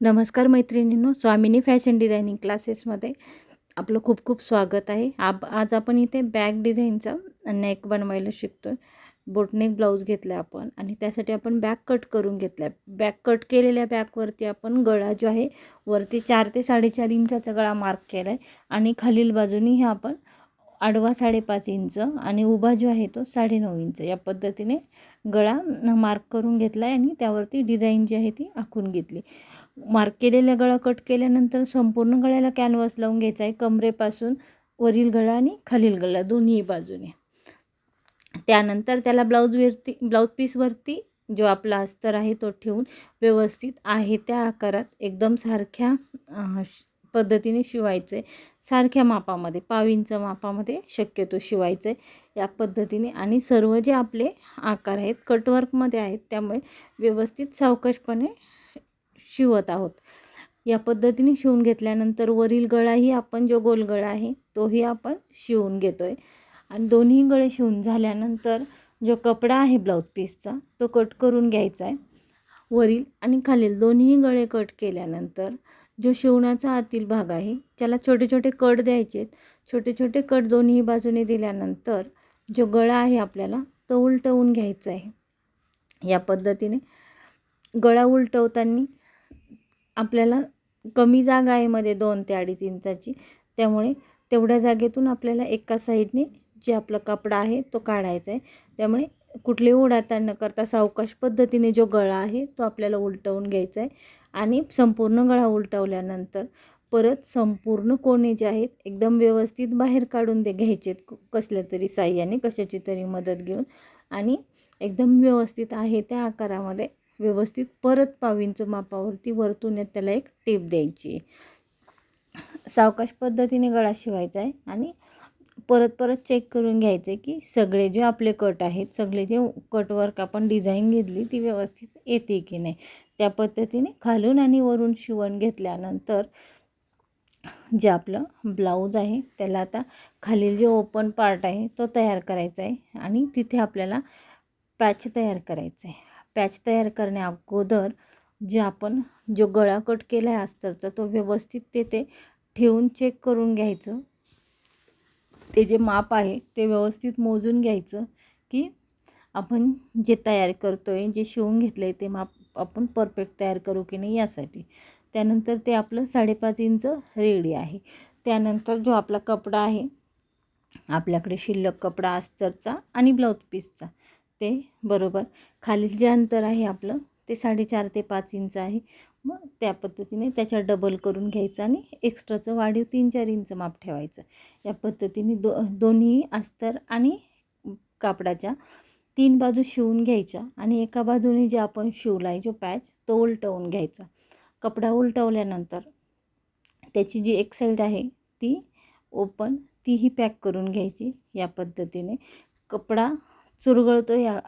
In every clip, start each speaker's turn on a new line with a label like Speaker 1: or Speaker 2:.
Speaker 1: नमस्कार मैत्रिणींनो स्वामिनी fashion designing क्लासेसमध्ये आपलं खूप खूप स्वागत आहे. आप आज आपण इथे बॅग डिझाईनचा नेक बनवायला शिकतो आहे बोटनेक ब्लाऊज घेतला आहे आपण आणि त्यासाठी आपण बॅग कट करून घेतला आहे बॅग कट केलेल्या बॅगवरती आपण गळा जो आहे वरती चार ते साडेचार इंचाचा गळा मार्क केला आहे आणि खालील बाजूनी हे आपण आडवा साडेपाच इंच आणि उभा जो आहे तो साडेनऊ इंच या पद्धतीने गळा मार्क करून घेतला आहे आणि त्यावरती डिझाईन जी आहे ती आखून घेतली. मार्क केलेला गळा कट केल्यानंतर संपूर्ण गळ्याला कॅनव्हास लावून घ्यायचा आहे. कमरेपासून वरील गळा आणि खालील गळा दोन्ही बाजूने. त्यानंतर त्याला ब्लाऊजवरती ब्लाऊज पीसवरती जो आपला अस्तर आहे तो ठेवून व्यवस्थित आहे त्या आकारात एकदम सारख्या पद्धतीने शिवायचं. आहे सारख्या मापामध्ये पावींचं मापामध्ये शक्यतो शिवायचं आहे या पद्धतीने. आणि सर्व जे आपले आकार आहेत कटवर्कमध्ये आहेत त्यामुळे व्यवस्थित सावकाशपणे शिवत आहोत. या पद्धतीने शिवून घेतल्यानंतर वरील गळाही आपण जो गोल गळा आहे तोही आपण शिवून घेतो आहे आणि दोन्ही गळे शिवून झाल्यानंतर जो कपडा आहे ब्लाऊज पीसचा तो कट करून घ्यायचा आहे. वरील आणि खालील दोन्ही गळे कट केल्यानंतर जो शिवण्याचा आतील भाग आहे त्याला छोटे छोटे कट द्यायचे आहेत छोटे छोटे कट दोन्ही बाजूने दिल्यानंतर जो गळा आहे आपल्याला तो उलटवून घ्यायचा आहे. या पद्धतीने गळा उलटवताना आपल्याला कमी जागा आहे मध्ये दोन ते अडीच इंचाची. त्यामुळे तेवढ्या जागेतून आपल्याला एका साईडने जे आपला कपडा आहे तो काढायचा आहे. त्यामुळे कुठली ओढाताण न करता सावकाश पद्धतीने जो गळा आहे तो आपल्याला उलटवून घ्यायचा आहे आणि संपूर्ण गळा उलटवल्यानंतर परत संपूर्ण कोणे जे आहेत एकदम व्यवस्थित बाहेर काढून दे घ्यायचे कसल्या तरी साह्याने कशाची तरी मदत घेऊन. आणि एकदम व्यवस्थित आहे त्या आकारामध्ये व्यवस्थित परत पावींचं मापावरती वरतून त्याला एक टेप द्यायची. सावकाश पद्धतीने गळा शिवायचा आहे आणि परत परत चेक करून घ्यायचे की सगळे जे आपले कट आहेत सगळे जे कटवर्क आपण डिझाईन घेतली ती व्यवस्थित येते की नाही? त्या पद्धतीने खालून आणि वरून शिवण घेतल्यानंतर जे आपलं ब्लाऊज आहे त्याला आता खालील जे ओपन पार्ट आहे तो तयार करायचा आहे आणि तिथे आपल्याला पॅच तयार करायचं आहे. पॅच तयार करण्या अगोदर जे आपण जो गळा कट केला आहे अस्तरचा तो व्यवस्थित तेथे ठेवून चेक करून घ्यायचं. ते जे माप आहे ते व्यवस्थित मोजून घ्यायचं की आपण जे तयार करतो आहे जे शिवून घेतलं आहे ते माप आपण परफेक्ट तयार करू की नाही यासाठी. त्यानंतर ते आपलं साडेपाच इंच रेडी आहे. त्यानंतर जो आपला कपडा आहे आपल्याकडे शिल्लक कपडा अस्तरचा आणि ब्लाऊज पीसचा ते बरोबर. खालील जे अंतर आहे आपलं ते साडेचार ते पाच इंच आहे. मग त्या पद्धतीने त्याच्या डबल करून घ्यायचं आणि एक्स्ट्राचं वाढीव तीन चार इंच माप ठेवायचं. या पद्धतीने दो दोन्ही अस्तर आणि कापडाच्या तीन बाजू शिवून घ्यायच्या आणि एका बाजूने जे आपण शिवला आहे जो पॅच तो उलटवून घ्यायचा. कपडा उलटवल्यानंतर त्याची जी एक साईड आहे ती ओपन तीही पॅक करून घ्यायची. या पद्धतीने कपडा चुरगळतो या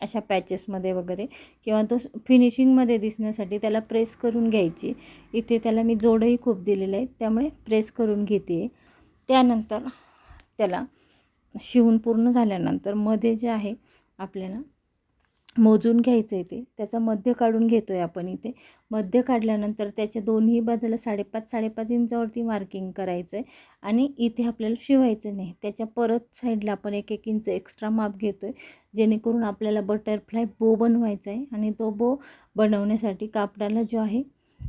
Speaker 1: अशा पॅचेसमध्ये वगैरे किंवा तो फिनिशिंगमध्ये दिसण्यासाठी त्याला प्रेस करून घ्यायची. इथे त्याला मी जोडही खूप दिलेले आहेत त्यामुळे प्रेस करून घेते. त्यानंतर त्याला शिवून पूर्ण झाल्यानंतरमध्ये जे आहे आपल्याला मोजून घ्यायचं आहे ते. त्याचा मध्य काढून घेतो आहे आपण इथे. मध्य काढल्यानंतर त्याच्या दोन्ही बाजूला साडेपाच साडेपाच इंचावरती मार्किंग करायचं आहे आणि इथे आपल्याला शिवायचं नाही. त्याच्या परत साईडला आपण एक एक इंच एक्स्ट्रा माप घेतो आहे जेणेकरून आपल्याला बटरफ्लाय बो बनवायचा आहे आणि तो बो बनवण्यासाठी कापडाला जो आहे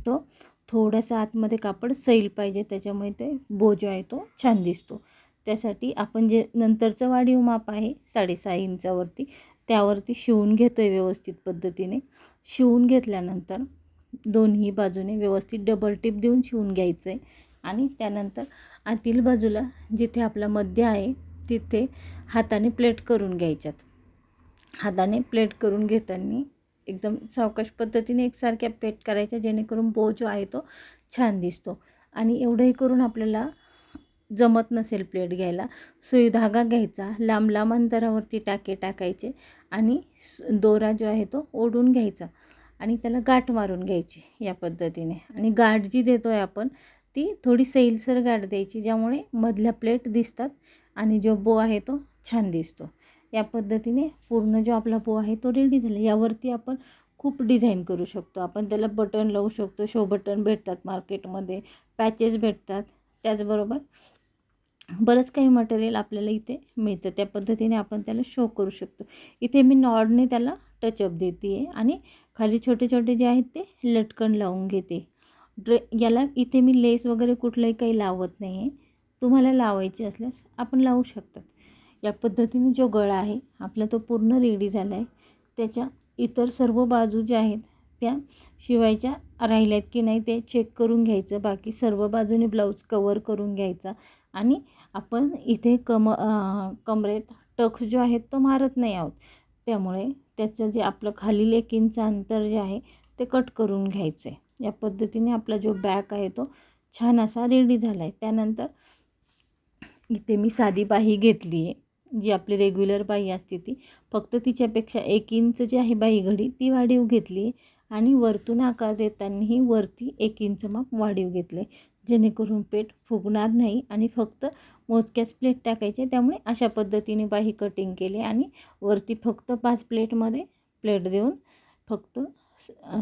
Speaker 1: तो थोडासा आतमध्ये कापड सैल पाहिजे. त्याच्यामुळे ते बो जो आहे तो छान दिसतो. त्यासाठी आपण जे नंतरचं वाढीव माप आहे साडेसहा इंचावरती त्यावरती शिवून घेतो आहे व्यवस्थित पद्धतीने. शिवून घेतल्यानंतर दोन्ही बाजूने व्यवस्थित डबल टिप देऊन शिवून घ्यायचं आहे आणि त्यानंतर आतील बाजूला जिथे आपला मध्य आहे तिथे हाताने प्लेट करून घ्यायच्यात. हाताने प्लेट करून घेताना एकदम सावकाश पद्धतीने एकसारख्या प्लेट करायच्या जेणेकरून बो जो आहे तो छान दिसतो. आणि एवढंही करून आपल्याला जमत नसेल प्लेट घ्यायला सुई धागा घ्यायचा लांब लांब अंतरावरती टाके टाकायचे आणि दोरा जो आहे तो ओढून घ्यायचा आणि त्याला गाठ मारून घ्यायची या पद्धतीने. आणि गाठ जी देतो आहे आपण ती थोडी सैलसर गाठ द्यायची ज्यामुळे मधल्या प्लेट दिसतात आणि जो बो आहे तो छान दिसतो. या पद्धतीने पूर्ण जो आपला बो आहे तो रेडी झाला. यावरती आपण खूप डिझाईन करू शकतो. आपण त्याला बटन लावू शकतो. शो बटन भेटतात मार्केटमध्ये पॅचेस भेटतात. त्याचबरोबर बरंच काही मटेरियल आपल्याला इथे मिळतं. त्या पद्धतीने आपण त्याला शो करू शकतो. इथे मी नॉडने त्याला टचअप देते आहे आणि खाली छोटे छोटे जे आहेत ते लटकन लावून घेते. ड्रे याला इथे मी लेस वगैरे कुठलंही काही लावत नाही आहे तुम्हाला लावायची असल्यास आपण लावू शकतात. या पद्धतीने जो गळा आहे आपला तो पूर्ण रेडी झाला आहे त्याच्या इतर सर्व बाजू ज्या आहेत त्या शिवायच्या राहिल्यात की नाही ते चेक करून घ्यायचं. बाकी सर्व बाजूने ब्लाऊज कवर करून घ्यायचा. आणि आपण इथे कम कमरेत टक्स जो आहे तो मारत नाही आहोत. त्यामुळे त्याचं जे आपलं खालील एक इंच अंतर जे आहे ते कट करून घ्यायचं आहे या पद्धतीने आपला जो बॅक आहे तो छान असा रेडी झाला आहे त्यानंतर इथे मी साधी बाही घेतली आहे जी आपली रेग्युलर बाही असते ती. फक्त तिच्यापेक्षा एक इंच जी आहे बाही घडी ती वाढीव घेतली आहे आणि वरतून आकार देतानाही वरती एक इंच माप वाढीव घेतले जेणेकरून पेट फुगणार नाही आणि फक्त मोजक्याच प्लेट टाकायचे. त्यामुळे अशा पद्धतीने बाही कटिंग केली आणि वरती फक्त पाच प्लेटमध्ये प्लेट देऊन फक्त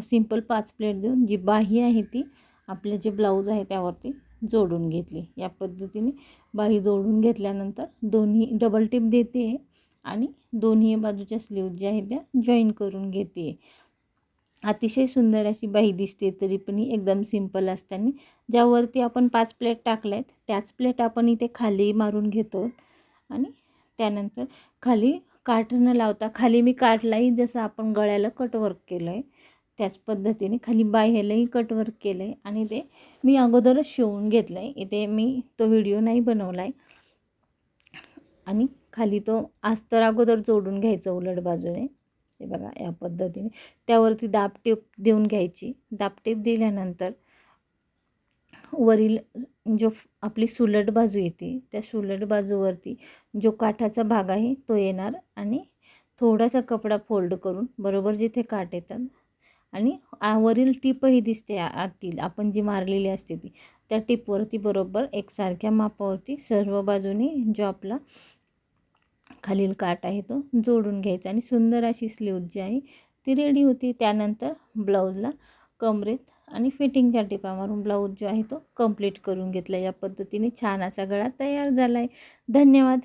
Speaker 1: सिंपल पाच प्लेट देऊन जी बाही आहे ती आपले जे ब्लाऊज आहे त्यावरती जोडून घेतली. या पद्धतीने बाही जोडून घेतल्यानंतर दोन्ही डबल टिप देते आहे आणि दोन्ही बाजूच्या स्लीव्ज ज्या आहेत त्या जॉईन करून घेते आहे अतिशय सुंदर अशी बाही दिसते तरी पण ही एकदम सिंपल असताना. ज्यावरती आपण पाच प्लेट टाकल्या आहेत त्याच प्लेट आपण इथे खाली मारून घेतो. आणि त्यानंतर खाली काठ न लावता खाली मी काठलाही जसं आपण गळ्याला कटवर्क केलं आहे त्याच पद्धतीने खाली बाह्यालाही कटवर्क केलं आहे आणि ते मी अगोदरच शिवून घेतलं आहे इथे मी तो व्हिडिओ नाही बनवला आहे आणि खाली तो अस्तर अगोदर जोडून घ्यायचं उलट बाजूने. हे बघा या पद्धतीने. त्यावरती दाबटेप देऊन घ्यायची. दाबटेप दिल्यानंतर वरील जो आपली सुलट बाजू येते त्या सुलट बाजूवरती जो काठाचा भाग आहे तो येणार आणि थोडासा कपडा फोल्ड करून बरोबर जिथे काठ येतात आणि वरील टीपही दिसते आतील आपण जी मारलेली असते ती त्या टिपवरती बरोबर एकसारख्या मापावरती सर्व बाजूने जो आपला खालील काट आहे तो जोडून घ्यायचा आणि सुंदर अशी स्लीव जी आहे ती रेडी होती. त्यानंतर ब्लाऊजला कमरेत आणि फिटिंगच्या टिपा मारून ब्लाऊज जो आहे तो कंप्लीट करून घेतला. या पद्धतीने छान असा गळा तयार झाला आहे धन्यवाद.